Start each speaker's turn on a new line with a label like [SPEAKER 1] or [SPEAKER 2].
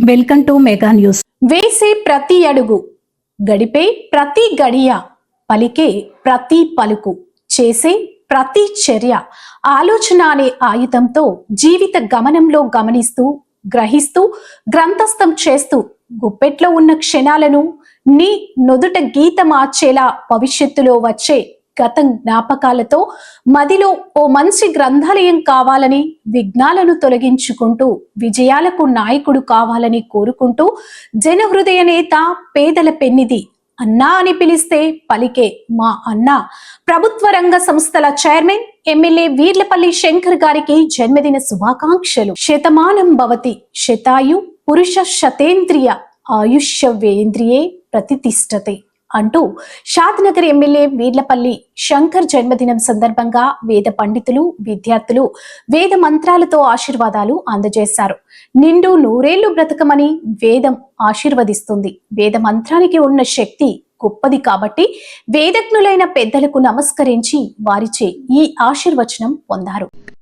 [SPEAKER 1] Welcome to mega news
[SPEAKER 2] వేసే ప్రతి అడుగు గడిపే ప్రతి గడియ పలికే ప్రతి పలుకు చేసే ప్రతి చర్య ఆలోచన అనే ఆయుధంతో జీవిత గమనంలో గమనిస్తూ గ్రహిస్తూ గ్రంథస్థం చేస్తూ గుప్పెట్లో ఉన్న క్షణాలను నీ నుదుట గీత మార్చేలా భవిష్యత్తులో వచ్చే గతం జ్ఞాపకాలతో మదిలో ఓ మంచి గ్రంథాలయం కావాలని విఘ్నాలను తొలగించుకుంటూ విజయాలకు నాయకుడు కావాలని కోరుకుంటూ జనహృదయ నేత పేదల పెన్నిది అన్నా అని పిలిస్తే పలికే మా అన్న. ప్రభుత్వ రంగ సంస్థల చైర్మన్ ఎమ్మెల్యే వీర్లపల్లి శంకర్ గారికి జన్మదిన శుభాకాంక్షలు. శతమానం భవతి. శతాయు పురుష శతేంద్రియ ఆయుష్యవేంద్రియే ప్రతిష్టతే. అంటూ షాద్నగర్ ఎమ్మెల్యే వీర్లపల్లి శంకర్ జన్మదినం సందర్భంగా వేద పండితులు విద్యార్థులు వేద మంత్రాలతో ఆశీర్వాదాలు అందజేశారు. నిండు నూరేళ్ళు బ్రతకమని వేదం ఆశీర్వదిస్తుంది. వేద మంత్రానికి ఉన్న శక్తి గొప్పది కాబట్టి వేదజ్ఞులైన పెద్దలకు నమస్కరించి వారిచే ఈ ఆశీర్వచనం పొందారు.